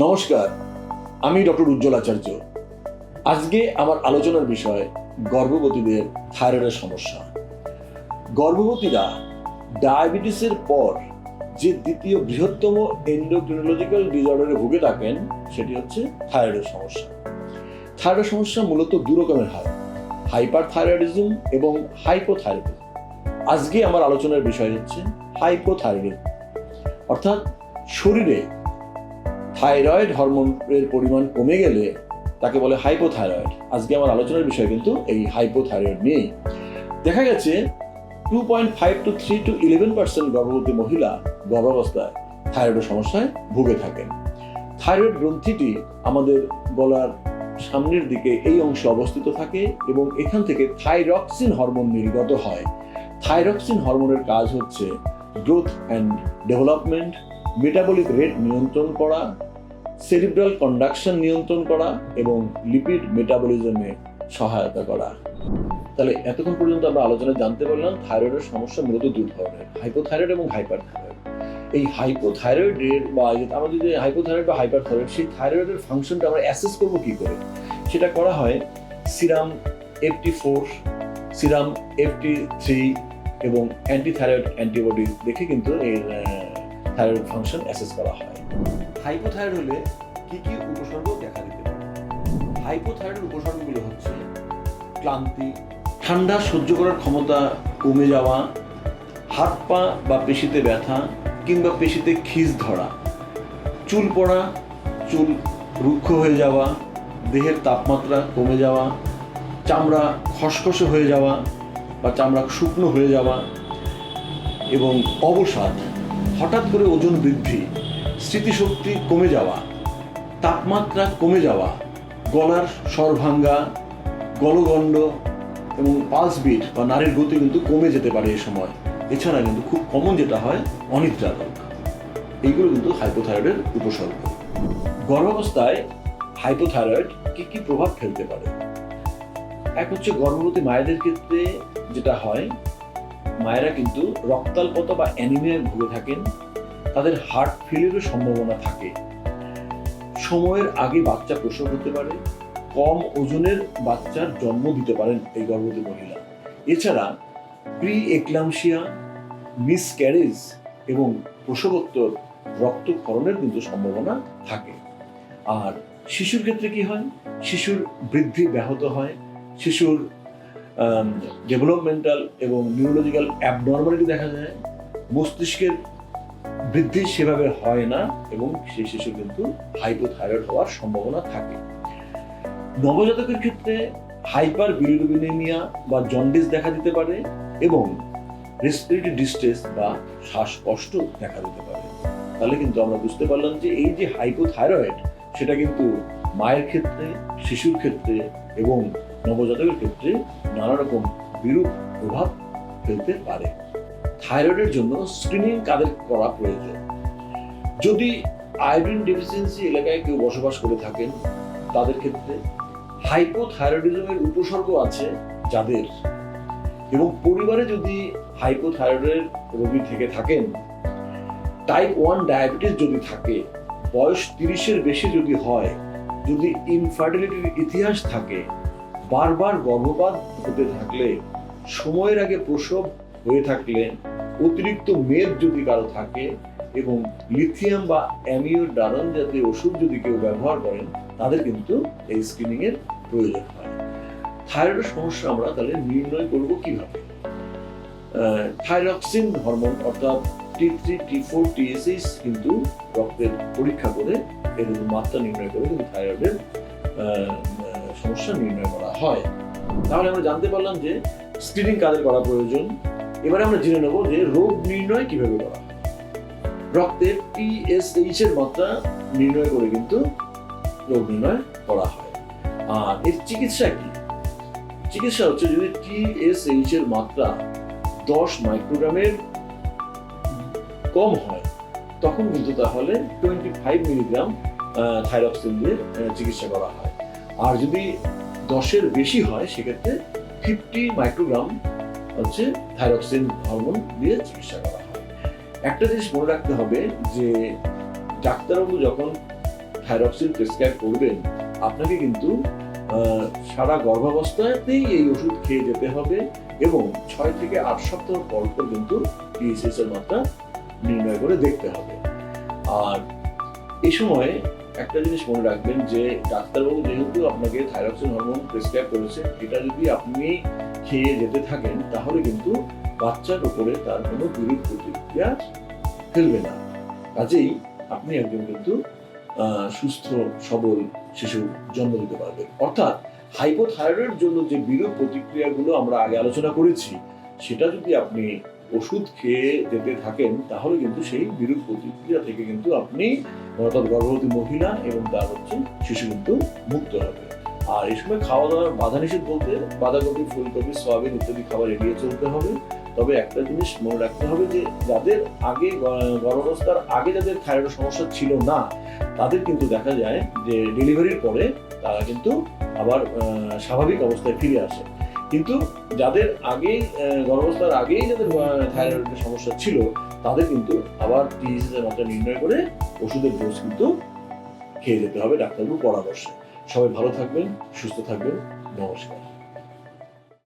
নমস্কার, আমি ডক্টর উজ্জ্বল আচার্য। আজকে আমার আলোচনার বিষয় গর্ভবতীদের থাইরয়েডের সমস্যা। গর্ভবতীরা ডায়াবেটিসের পর যে দ্বিতীয় বৃহত্তম এন্ডোক্রিনোলজিক্যাল ডিসঅর্ডারে ভুগে থাকেন, সেটি হচ্ছে থাইরয়েডের সমস্যা। থাইরয়েড সমস্যা মূলত দু রকমের হয় হাইপার থাইরয়েডিজম এবং হাইপোথাইরয়েডিজম আজকে আমার আলোচনার বিষয় হচ্ছে হাইপোথাইরয়েডিজম অর্থাৎ শরীরে থাইরয়েড হরমোনের পরিমাণ কমে গেলে তাকে বলে হাইপোথাইরয়েড আজকে আমার আলোচনার বিষয় কিন্তু এই হাইপোথাইরয়েড নিয়েই। দেখা গেছে two point five to three to eleven percent গর্ভবতী মহিলা গর্ভাবস্থায় থাইরয়েডের সমস্যায় ভুগে থাকেন। থাইরয়েড গ্রন্থিটি আমাদের গলার সামনের দিকে এই অংশে অবস্থিত থাকে এবং এখান থেকে থাইরক্সিন হরমোন নির্গত হয়। থাইরক্সিন হরমোনের কাজ হচ্ছে growth and development metabolic rate নিয়ন্ত্রণ করা সেরিব্রাল কন্ডাকশন নিয়ন্ত্রণ করা এবং লিপিড মেটাবলিজমে সহায়তা করা। তাহলে এতক্ষণ পর্যন্ত আমরা আলোচনায় জানতে পারলাম থাইরয়েডের সমস্যা মূলত দুই ধরনের হাইপোথাইরয়েড এবং হাইপার থাইরয়েড এই হাইপোথাইরয়েডের বা আমাদের যে হাইপোথাইরয়েড বা হাইপার থাইরয়েড সেই থাইরয়েডের ফাংশনটা আমরা অ্যাসেস করব কী করে? সেটা করা হয় serum FT four serum FT three এবং অ্যান্টিথাইরয়েড অ্যান্টিবডি দেখে কিন্তু এর থাইরয়েড ফাংশন অ্যাসেস করা হয়। হাইপোথাইরয়েড হলে কি কি উপসর্গ দেখা দিতে পারে? হাইপোথাইরয়েডের উপসর্গগুলো হচ্ছে ক্লান্তি, ঠান্ডা সহ্য করার ক্ষমতা কমে যাওয়া, হাত পা বা পেশিতে ব্যথা কিংবা পেশিতে খিস ধরা, চুল পড়া, চুল রুক্ষ হয়ে যাওয়া, দেহের তাপমাত্রা কমে যাওয়া, চামড়া খসখসে হয়ে যাওয়া বা চামড়া শুকনো হয়ে যাওয়া এবং অবসাদ। হঠাৎ করে ওজন বৃদ্ধি, স্মৃতিশক্তি কমে যাওয়া, তাপমাত্রা কমে যাওয়া, গলার স্বর ভাঙ্গা, গলগণ্ড এবং পালস বিট বা নারীর গতি কিন্তু কমে যেতে পারে এই সময়। এছাড়া কিন্তু খুব কমন যেটা হয় অনিদ্রা রোগ এইগুলো কিন্তু হাইপোথাইরয়েডের উপসর্গ। গর্ভাবস্থায় হাইপোথাইরয়েড কি কি প্রভাব ফেলতে পারে? এক হচ্ছে গর্ভবতী মায়েদের ক্ষেত্রে যেটা হয় মায়েরা কিন্তু রক্তাল্পতা বা অ্যানিমিয়ায় ভুগে থাকেন। তাদের হার্ট ফেলিয়ারের সম্ভাবনা থাকে। সময়ের আগে বাচ্চা প্রসব হতে পারে, কম ওজনের বাচ্চার জন্ম দিতে পারেন এই গর্ভবতী মহিলা। এছাড়া প্রি এক্লামশিয়া মিসক্যারেজ এবং প্রসবোত্তর রক্তক্ষরণের কিন্তু সম্ভাবনা থাকে। আর শিশুর ক্ষেত্রে কি হয়? শিশুর বৃদ্ধি ব্যাহত হয়, শিশুর ডেভেলপমেন্টাল এবং নিউরোলজিক্যাল অ্যাবনর্মালিটি দেখা যায়, মস্তিষ্কের বৃদ্ধি সেভাবে হয় না এবং সেই শিশু কিন্তু হাইপোথাইরয়েড হওয়ার সম্ভাবনা থাকে। নবজাতকের ক্ষেত্রে হাইপার বিলিরুবিনেমিয়া বা জন্ডিস দেখা দিতে পারে এবং রেসপিরেটরি ডিস্ট্রেস বা শ্বাসকষ্ট দেখা দিতে পারে। তাহলে কিন্তু আমরা বুঝতে পারলাম যে এই যে হাইপোথাইরয়েড সেটা কিন্তু মায়ের ক্ষেত্রে, শিশুর ক্ষেত্রে এবং নবজাতকের ক্ষেত্রে নানা রকম বিরূপ প্রভাব ফেলতে পারে। থাইরয়েডের জন্য স্ক্রিনিং কাদের করা প্রয়োজন। যদি আয়োডিন ডেফিসিয়েন্সি এলাকায় কেউ বসবাস করে থাকেন, তাদের ক্ষেত্রে হাইপোথাইরয়েডিজমের উপসর্গ আছে যাদের। এবং পরিবারে যদি হাইপোথাইরয়েডের রোগী থেকে থাকেন টাইপ ওয়ান ডায়াবেটিস যদি থাকে, বয়স তিরিশের বেশি যদি হয়, যদি ইনফার্টিলিটির ইতিহাস থাকে বারবার গর্ভপাত হতে থাকলে, সময়ের আগে প্রসব হয়ে থাকলে, অতিরিক্ত মেদ যদি কারও থাকে এবং লিথিয়াম বা অ্যামিওডারন জাতীয় ওষুধ যদি কেউ ব্যবহার করেন, তাদের কিন্তু এই স্ক্রিনিং এর প্রয়োজন হয়। থাইরয়েডের সমস্যা আমরা তাহলে নির্ণয় করব কীভাবে? থাইরক্সিন হরমোন অর্থাৎ T three T four TSH কিন্তু রক্তের পরীক্ষা করে এর মাত্রা নির্ণয় করে কিন্তু থাইরয়েডের সমস্যা নির্ণয় করা হয়। তাহলে আমরা জানতে পারলাম যে স্ক্রিনিং কাদের করা প্রয়োজন। এবারে আমরা জেনে নেব যে রোগ নির্ণয় কীভাবে করা হয়। রক্তে টিএসএইচ এর মাত্রা নির্ণয় করে কিন্তু রোগ নির্ণয় করা হয়। আর এর চিকিৎসা কি? চিকিৎসা হচ্ছে যদি টিএসএইচ এর মাত্রা দশ মাইক্রোগ্রামের কম হয়, তখন কিন্তু তাহলে টোয়েন্টি ফাইভ মিলিগ্রাম থাইরক্সিন দিয়ে চিকিৎসা করা হয়। আর যদি দশের বেশি হয়, সেক্ষেত্রে ফিফটি মাইক্রোগ্রাম হচ্ছে থাইরক্সিন হরমোন দিয়ে চিকিৎসা করা হয়। একটা জিনিস মনে রাখতে হবে যে, ডাক্তারবাবু যখন থাইরক্সিন প্রেসক্রাইব করবেন, আপনাকে কিন্তু সারা গর্ভাবস্থাতেই এই ওষুধ খেয়ে যেতে হবে এবং ছয় থেকে আট সপ্তাহ পর পর কিন্তু টিএসএস এর মাত্রা নির্ণয় করে দেখতে হবে। আর এই সময় একটা জিনিস মনে রাখবেন যে, ডাক্তারবাবু যেহেতু আপনাকে থাইরক্সিন হরমোন প্রেসক্রাইব করেছে, এটা যদি আপনি খেয়ে যেতে থাকেন, তাহলে কিন্তু বাচ্চার উপরে তার কোনো বিরূপ প্রতিক্রিয়া ফেলবে না। কাজেই আপনি একজন কিন্তু সুস্থ, সবল শিশু জন্ম দিতে পারবেন। অর্থাৎ হাইপোথাইরয়েড জন্য যে বিরূপ প্রতিক্রিয়াগুলো আমরা আগে আলোচনা করেছি, সেটা যদি আপনি ওষুধ খেয়ে যেতে থাকেন, তাহলে কিন্তু সেই বিরূপ প্রতিক্রিয়া থেকে কিন্তু আপনি অর্থাৎ গর্ভবতী মহিলা এবং তার হচ্ছে শিশু কিন্তু মুক্ত হবে। আর এই সময় খাওয়া দাওয়ার বাধা নিষেধ বলতে বাঁধাকপি, ফুলকপি, সয়াবিন ইত্যাদি খাবার এড়িয়ে চলতে হবে। তবে একটা জিনিস মনে রাখতে হবে যে, যাদের আগে গর্ভাবস্থার আগে যাদের থাইরয়েড সমস্যা ছিল না, তাদের কিন্তু দেখা যায় যে ডেলিভারির পরে তারা কিন্তু আবার স্বাভাবিক অবস্থায় ফিরে আসে। কিন্তু যাদের আগেই গর্ভাবস্থার আগেই যাদের থাইরয়েডের সমস্যা ছিল, তাদের কিন্তু আবার টিএসএস এর মাত্রা নির্ণয় করে ওষুধের ডোজ কিন্তু খেয়ে যেতে হবে ডাক্তারবাবুর পরামর্শে। সবাই ভালো থাকবেন, সুস্থ থাকবেন। নমস্কার।